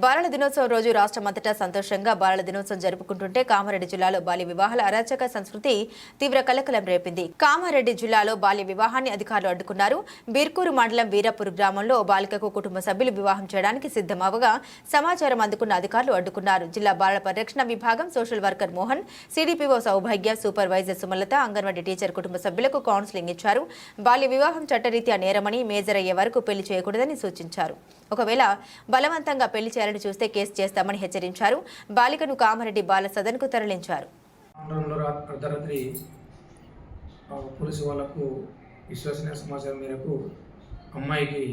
బాలల దినోత్సవం రోజు రాష్ట్రమంతటా సంతోషంగా బాలల దినోత్సవం జరుపుకుంటుంటే కామారెడ్డి జిల్లాలో బాల్య వివాహాల అరాచక సంస్కృతి తీవ్ర కలకలం రేపింది. కామారెడ్డి జిల్లాలో బాల్య వివాహాన్ని అధికారులు అడ్డుకున్నారు. బీర్కూరు మండలం వీరపూర్ గ్రామంలో బాలికకు కుటుంబ సభ్యులు వివాహం చేయడానికి సిద్ధమవగా సమాచారం అందుకున్న అధికారులు అడ్డుకున్నారు. జిల్లా బాలల పరిరక్షణ విభాగం social worker Mohan CDPO Saubhagya supervisor Sumalatha anganwadi teacher కుటుంబ సభ్యులకు కౌన్సిలింగ్ ఇచ్చారు. బాల్య వివాహం చట్టరీత్యా నేరమని మేజర్ అయ్యే వరకు పెళ్ళి చేయకూడదని సూచించారు. ఒకవేళ బలవంతంగా పెళ్ళి చేయాలని చూస్తే కేసు చేస్తామని హెచ్చరించారు. బాలికను కామారెడ్డి బాల సదన్కు తరలించారు అర్ధరాత్రి పోలీసు వాళ్ళకు విశ్వసనీయ సమాచారం మేరకు అమ్మాయికి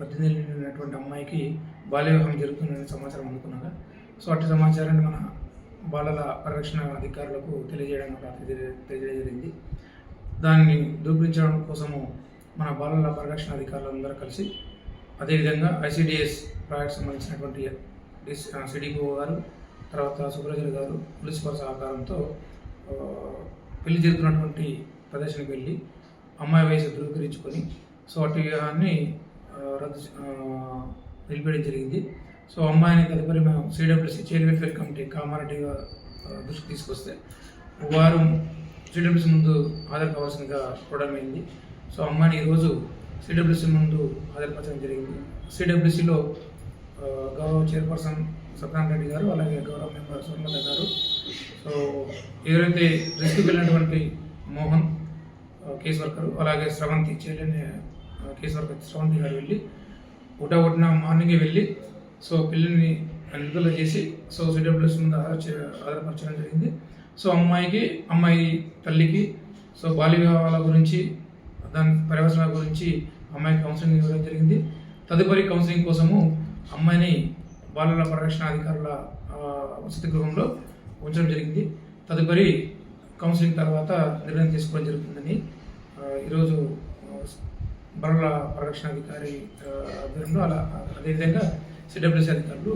పద్దెనిమిది అమ్మాయికి బాల్యవివాహం జరుగుతుందని జరుగుతుందనే సమాచారం అందుకున్నాగా సో అట్టి సమాచారాన్ని మన బాలల పరిరక్షణ అధికారులకు తెలియజేయడం రాత్రి దాన్ని దూపించడం కోసము మన బాలల పరిరక్షణ అధికారులందరూ కలిసి అదేవిధంగా ఐసిడిఎస్ ప్రాజెక్ట్ సంబంధించినటువంటి సిడిపిఓ గారు తర్వాత సుబ్రజర్ గారు పోలీస్ వారి సహకారంతో పెళ్ళి జరుగుతున్నటువంటి ప్రదేశానికి వెళ్ళి అమ్మాయి వయసు ధృవీకరించుకొని సో అటు వివాహాన్ని రద్దు నిలిపేయడం జరిగింది. సో అమ్మాయిని తదుపరి మేము సిడబ్ల్యూసి చైల్డ్ వెల్ఫేర్ కమిటీ కామారెడ్డిగా దృష్టికి తీసుకొస్తే వారు సిడబ్ల్యూసి ముందు హాజరు కావాల్సిందిగా చూడమైంది సో అమ్మాయిని ఈరోజు సిడబ్ల్యూసి ముందు హాజరుపరచడం జరిగింది. సిడబ్ల్యూసిలో గౌరవ చైర్పర్సన్ సత్యనారాయణ రెడ్డి గారు అలాగే గౌరవ మెంబర్ సుమలత గారు. సో ఎవరైతే రిస్క్కి వెళ్ళినటువంటి మోహన్ ఆ, కేస్ వర్కర్ అలాగే స్రవంతి చెల్లెని ఆ, కేస్ వర్కర్ స్రవంతి గారు వెళ్ళి ఒకట ఒకటిన మార్నింగే వెళ్ళి సో పిల్లల్ని విడుదల చేసి సో సిడబ్ల్యూఎస్ ముందు ఆధారపరచడం జరిగింది. సో అమ్మాయికి అమ్మాయి తల్లికి సో బాల్య వివాహాల గురించి దాని పర్యవసనాల గురించి అమ్మాయికి కౌన్సిలింగ్ ఇవ్వడం జరిగింది. తదుపరి కౌన్సిలింగ్ కోసము అమ్మాయిని బాలల పరిరక్షణ అధికారుల వసతి గృహంలో ఉంచడం జరిగింది. తదుపరి కౌన్సిలింగ్ తర్వాత నిర్ణయం తీసుకోవడం జరుగుతుందని ఈరోజు ఆ, బాలల పరిరక్షణ అధికారి ఆధ్వర్యంలో అలా అదేవిధంగా సిడబ్ల్యూసీ అధికారులు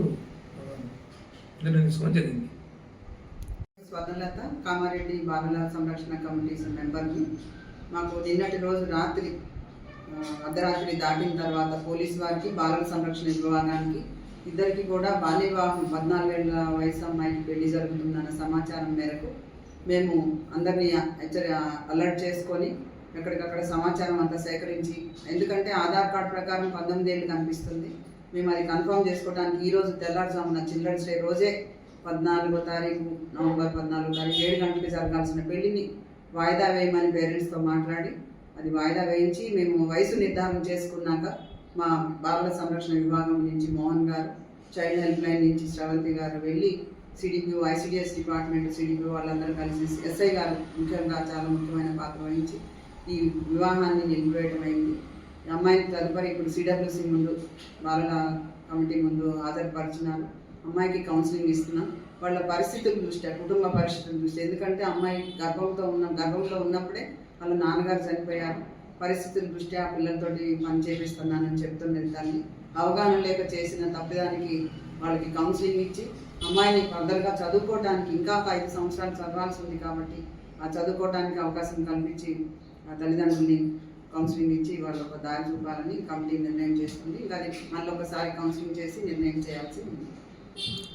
నిర్ణయం తీసుకోవడం జరిగింది. స్వర్ణలత కామారెడ్డి బాలల సంరక్షణ కమిటీ మెంబర్ని మాకు నిన్నటి రోజు రాత్రి అర్ధరాత్రి దాటిన తర్వాత పోలీస్ వారికి బాలల సంరక్షణ విభాగానికి ఇద్దరికి కూడా బాల్య వివాహం పద్నాలుగేళ్ళ వయసు అమ్మాయికి పెళ్ళి జరుగుతుందన్న సమాచారం మేరకు మేము అందరినీ హెచ్చరి అలర్ట్ చేసుకొని ఎక్కడికక్కడ సమాచారం అంతా సేకరించి ఎందుకంటే ఆధార్ కార్డ్ ప్రకారం పంతొమ్మిది ఏళ్ళు కనిపిస్తుంది. మేము అది కన్ఫర్మ్ చేసుకోవడానికి ఈరోజు తెల్లారుజామున చిల్డ్రన్స్ డే రోజే పద్నాలుగో తారీఖు నవంబర్ పద్నాలుగో తారీఖు ఏడు గంటలకి జరగాల్సిన పెళ్ళిని వాయిదా వేయమని పేరెంట్స్తో మాట్లాడి అది వాయిదా వేయించి మేము వయసు నిర్ధారణ చేసుకున్నాక మా బాలల సంరక్షణ విభాగం నుంచి మోహన్ గారు చైల్డ్ హెల్ప్ లైన్ నుంచి శ్రవంతి గారు వెళ్ళి సిడిపిఓ ఐసిడిఎస్ డిపార్ట్మెంట్ సిడిపిఓ వాళ్ళందరూ కలిసి ఎస్ఐ గారు ముఖ్యంగా చాలా ముఖ్యమైన పాత్ర వహించి ఈ వివాహాన్ని నిలిపివేయడం అయింది. అమ్మాయిని తదుపరి ఇప్పుడు సిడబ్ల్యూసి ముందు బాలల కమిటీ ముందు హాజరుపరిచినారు. అమ్మాయికి కౌన్సిలింగ్ ఇస్తున్నాం వాళ్ళ పరిస్థితుల దృష్ట్యా కుటుంబ పరిస్థితుల దృష్ట్యా ఎందుకంటే అమ్మాయి గర్భంతో ఉన్న గర్భంలో ఉన్నప్పుడే వాళ్ళ నాన్నగారు చనిపోయారు. పరిస్థితుల దృష్ట్యా పిల్లలతో పిల్లలతోటి పని చేపిస్తున్నానని చెప్తున్నది దాన్ని అవగాహన లేక చేసిన తప్పిదానికి వాళ్ళకి కౌన్సిలింగ్ ఇచ్చి అమ్మాయిని ఫర్దర్గా చదువుకోవడానికి ఇంకా ఒక ఐదు సంవత్సరాలు చదవాల్సి ఉంది కాబట్టి ఆ చదువుకోవడానికి అవకాశం కల్పించి ఆ తల్లిదండ్రుల్ని కౌన్సిలింగ్ ఇచ్చి వాళ్ళు ఒక దారి చూపాలని కమిటీ నిర్ణయం చేస్తుంది ఇంకా అది మళ్ళీ ఒకసారి కౌన్సిలింగ్ చేసి నిర్ణయం చేయాల్సి ఉంది. Thank you.